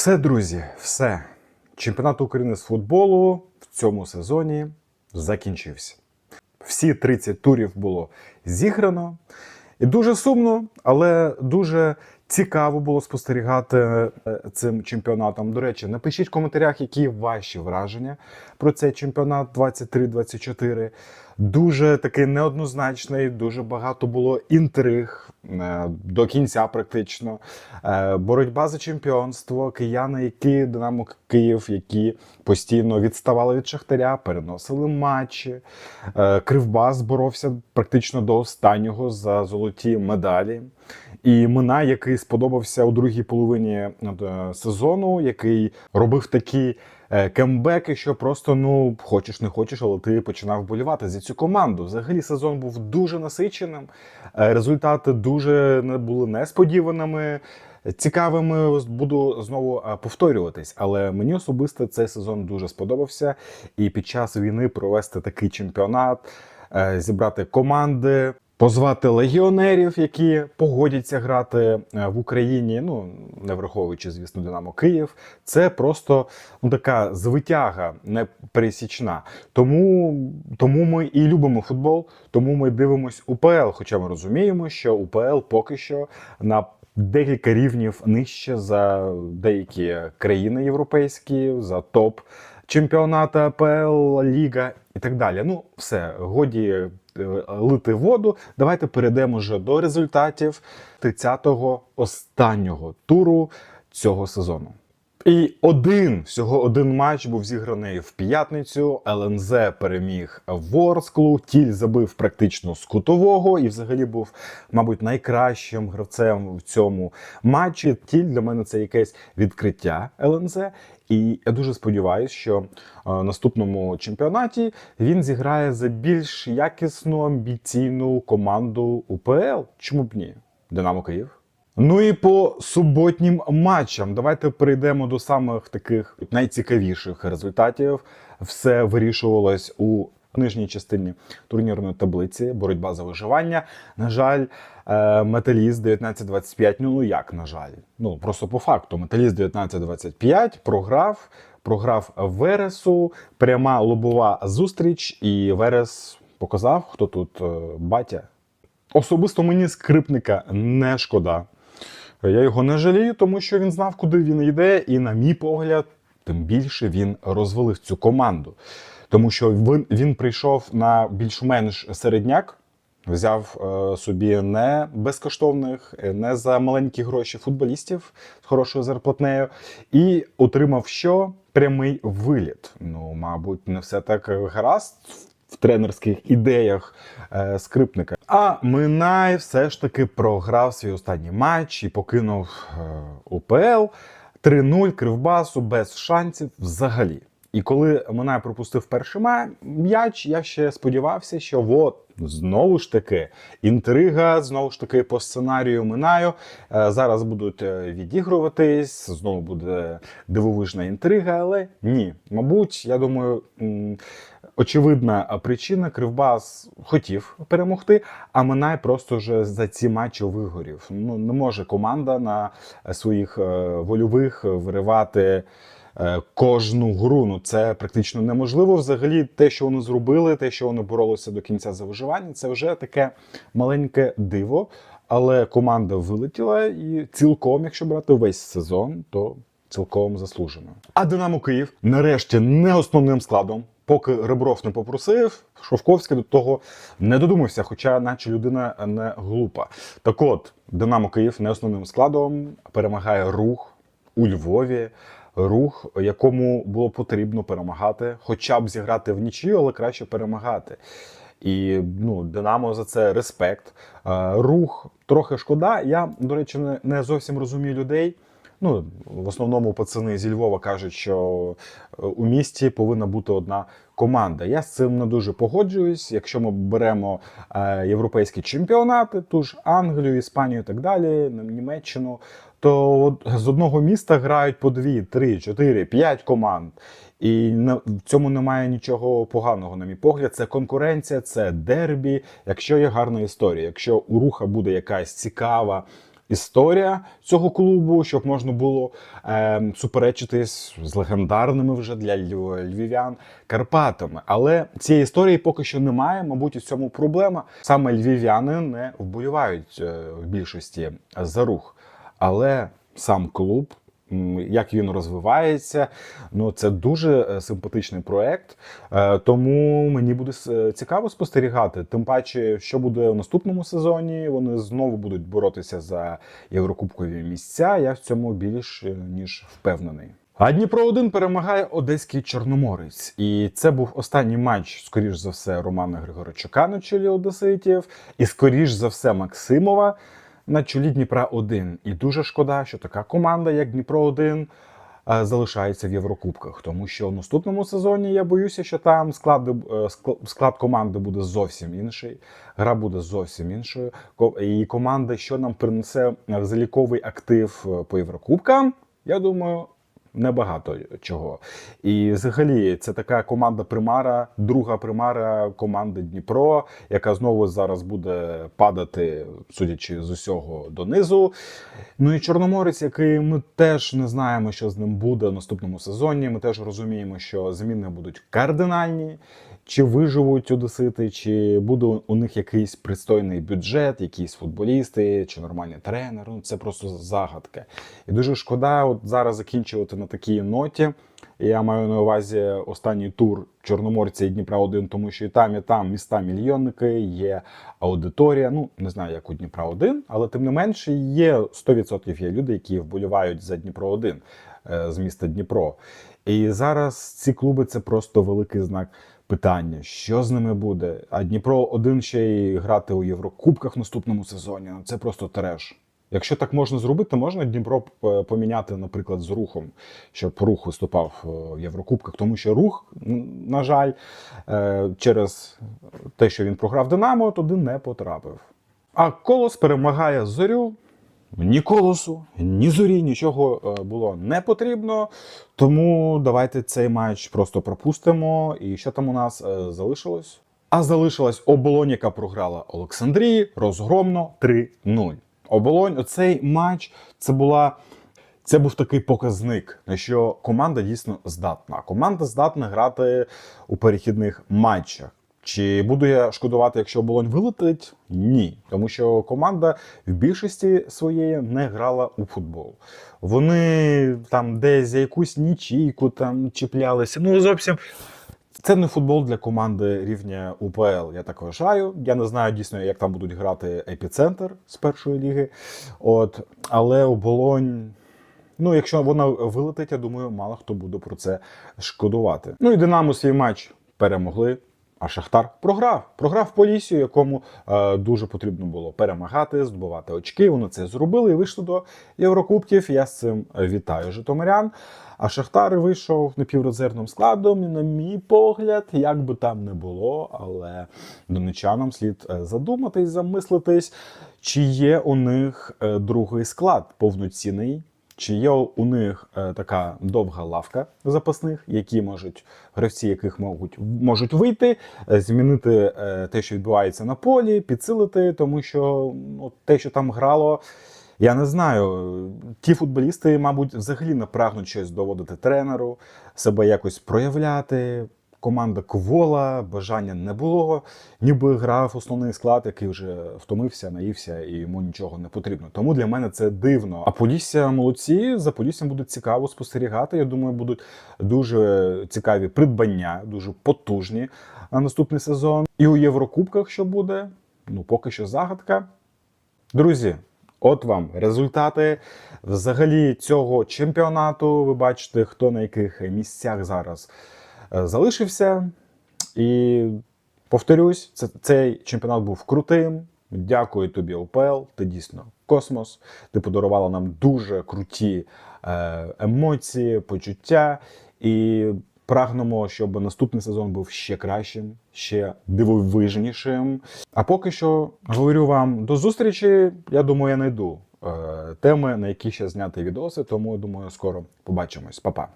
Все, друзі, все. Чемпіонат України з футболу в цьому сезоні закінчився. Всі 30 турів було зіграно. І дуже сумно, але дуже цікаво було спостерігати е, цим чемпіонатом. До речі, напишіть в коментарях, які ваші враження про цей чемпіонат 23-24. Дуже такий неоднозначний, дуже багато було інтриг е, до кінця, практично. Е, Боротьба за чемпіонство, кияни, які Динамо Київ, які постійно відставали від Шахтаря, переносили матчі. Кривбас боровся практично до останнього за золоті медалі. І Мина, який сподобався у другій половині е, сезону, який робив такі е, кембеки, що просто ну хочеш не хочеш, але ти починав болівати за цю команду. Взагалі сезон був дуже насиченим. е, Результати дуже не були несподіваними. Цікавими буду знову повторюватись, але мені особисто цей сезон дуже сподобався. І під час війни провести такий чемпіонат, зібрати команди, позвати легіонерів, які погодяться грати е, в Україні. Ну не враховуючи, звісно, Динамо Київ. Це просто ну така звитяга непересічна. Тому, тому ми і любимо футбол, тому ми дивимось УПЛ. Хоча ми розуміємо, що УПЛ поки що на декілька рівнів нижче за деякі країни європейські, за топ чемпіоната АПЛ, Ліга і так далі. Ну, все, годі лити воду. Давайте перейдемо вже до результатів 30-го останнього туру цього сезону. І один всього один матч був зіграний в п'ятницю. ЛНЗ переміг Ворсклу. Тіль забив практично з кутового і взагалі був, мабуть, найкращим гравцем в цьому матчі. Тіль для мене це якесь відкриття ЛНЗ. І я дуже сподіваюся, що е, в наступному чемпіонаті він зіграє за більш якісну амбіційну команду УПЛ. Чому б ні? Динамо Київ. Ну і по суботнім матчам давайте перейдемо до самих таких найцікавіших результатів. Все вирішувалось у нижній частині турнірної таблиці. Боротьба за виживання. На жаль, е, металіст 19-25. Ну ну як на жаль? Ну просто по факту. Металіст 19-25 програв. Програв Вересу, пряма лобова зустріч, і Верес показав, хто тут е, батя. Особисто мені скрипника не шкода. Я його не жалію, тому що він знав, куди він йде, і, на мій погляд, тим більше він розвалив цю команду. Тому що він, він прийшов на більш-менш середняк, взяв е, собі не безкоштовних, не за маленькі гроші футболістів з хорошою зарплатнею, і отримав що? Прямий виліт. Ну, мабуть, не все так гаразд в тренерських ідеях е, скрипника. А Минай все ж таки програв свій останній матч і покинув е, УПЛ 3-0 Кривбасу без шансів взагалі. І коли Минай пропустив перший м'яч, я ще сподівався, що от знову ж таки інтрига, знову ж таки по сценарію Минаю. Е, зараз будуть е, відігруватись, знову буде дивовижна інтрига, але ні. Мабуть, я думаю, очевидна причина Кривбас хотів перемогти, а Минай просто вже за ці матчі вигорів. Ну не може команда на своїх е, вольових виривати. е, Кожну гру ну це практично неможливо. Взагалі, те, що вони зробили, те, що вони боролися до кінця за виживання, це вже таке маленьке диво. Але команда вилетіла і цілком, якщо брати весь сезон, то цілком заслужено. А Динамо Київ нарешті не основним складом. Поки Ребров не попросив, Шовковський до того не додумався, хоча, наче людина не глупа. Так от, Динамо Київ не основним складом перемагає рух у Львові. Рух, якому було потрібно перемагати, хоча б зіграти в нічию, але краще перемагати. І ну, Динамо за це респект. Е, Рух трохи шкода. Я, до речі, не, не зовсім розумію людей. Ну, в основному пацани зі Львова кажуть, що е, у місті повинна бути одна команда. Я з цим не дуже погоджуюсь. Якщо ми беремо е, європейські чемпіонати, ту ж Англію, Іспанію і так далі, Німеччину, то з одного міста грають по дві, три, чотири, п'ять команд. І в цьому немає нічого поганого, на мій погляд. Це конкуренція, це дербі. Якщо є гарна історія, якщо у руха буде якась цікава історія цього клубу, щоб можна було е, суперечитись з легендарними вже для льв- львів'ян Карпатами. Але цієї історії поки що немає. Мабуть, у цьому проблема. Саме львів'яни не вболівають е, в більшості за рух. Але сам клуб, як він розвивається, ну це дуже е, симпатичний проект. Е, Тому мені буде цікаво спостерігати. Тим паче, що буде у наступному сезоні. Вони знову будуть боротися за єврокубкові місця. Я в цьому більш е, ніж впевнений. А Дніпро 1 перемагає одеський Чорноморець, і це був останній матч, скоріш за все, Романа Григоричука на чолі Одеситів, і скоріш за все Максимова на чолі Дніпра 1. І дуже шкода, що така команда, як Дніпро 1 е, залишається в Єврокубках, тому що в наступному сезоні я боюся, що там склад, е, склад команди буде зовсім інший. Гра буде зовсім іншою. І команда, що нам принесе заліковий актив е, по Єврокубкам, я думаю. Небагато чого. І взагалі це така команда Примара, друга примара команди Дніпро, яка знову зараз буде падати, судячи з усього донизу. Ну і Чорноморець, який ми теж не знаємо, що з ним буде в наступному сезоні. Ми теж розуміємо, що зміни будуть кардинальні. Чи виживуть одесити, чи буде у них якийсь пристойний бюджет, якісь футболісти, чи нормальний тренер. Ну це просто загадка. І дуже шкода, от зараз закінчувати на такій ноті. Я маю на увазі останній тур Чорноморця і Дніпра 1, тому що і там, і там міста мільйонники, є аудиторія. Ну не знаю, як у Дніпра 1, але тим не менше є 100% є люди, які вболівають за Дніпро 1 з міста Дніпро. І зараз ці клуби це просто великий знак питання, що з ними буде. А Дніпро 1 ще й грати у Єврокубках в наступному сезоні. Ну це просто треш. Якщо так можна зробити, можна Дніпро е, поміняти, наприклад, з рухом, щоб рух виступав е, в Єврокубках, тому що рух, на жаль, е, через те, що він програв Динамо, туди не потрапив. А колос перемагає зорю. Ні колосу, ні зорі, нічого е, було не потрібно. Тому давайте цей матч просто пропустимо. І що там у нас е, залишилось? А залишилась оболонь, яка програла Олександрії розгромно 3-0. Оболонь, оцей матч це була. Це був такий показник, що команда дійсно здатна. Команда здатна грати у перехідних матчах. Чи буду я шкодувати, якщо оболонь вилетить? Ні, тому що команда в більшості своєї не грала у футбол. Вони там десь за якусь нічийку там чіплялися. Ну зовсім це не футбол для команди рівня УПЛ. Я так вважаю. Я не знаю дійсно, як там будуть грати епіцентр з першої ліги. От, але оболонь. Ну, якщо вона вилетить, я думаю, мало хто буде про це шкодувати. Ну і Динамо свій матч перемогли. А Шахтар програв. Програв Полісію, якому е, дуже потрібно було перемагати, здобувати очки. Вони це зробили і вийшли до Єврокубків. Я з цим вітаю Житомирян. А Шахтар вийшов напіврезервним складом. І, на мій погляд, як би там не було, але донечанам слід е, задуматись, замислитись, чи є у них е, другий склад повноцінний. Чи є у них е, така довга лавка запасних, які можуть гравці, яких можуть можуть вийти, е, змінити е, те, що відбувається на полі, підсилити, тому що ну, те, що там грало, я не знаю. Ті футболісти, мабуть, взагалі не прагнуть щось доводити тренеру, себе якось проявляти. Команда квола, бажання не було, ніби грав основний склад, який вже втомився, наївся і йому нічого не потрібно. Тому для мене це дивно. А Полісся молодці за Поліссям буде цікаво спостерігати. Я думаю, будуть дуже цікаві придбання, дуже потужні на наступний сезон. І у Єврокубках що буде? Ну поки що загадка. Друзі, от вам результати взагалі цього чемпіонату. Ви бачите, хто на яких місцях зараз залишився. І повторюсь, це, цей чемпіонат був крутим. Дякую тобі, ОПЛ. Ти дійсно космос. Ти подарувала нам дуже круті е, емоції, почуття. І прагнемо, щоб наступний сезон був ще кращим, ще дивовижнішим. А поки що говорю вам до зустрічі. Я думаю, я знайду е, теми, на які ще зняти відоси. Тому я думаю, скоро побачимось. Па-па.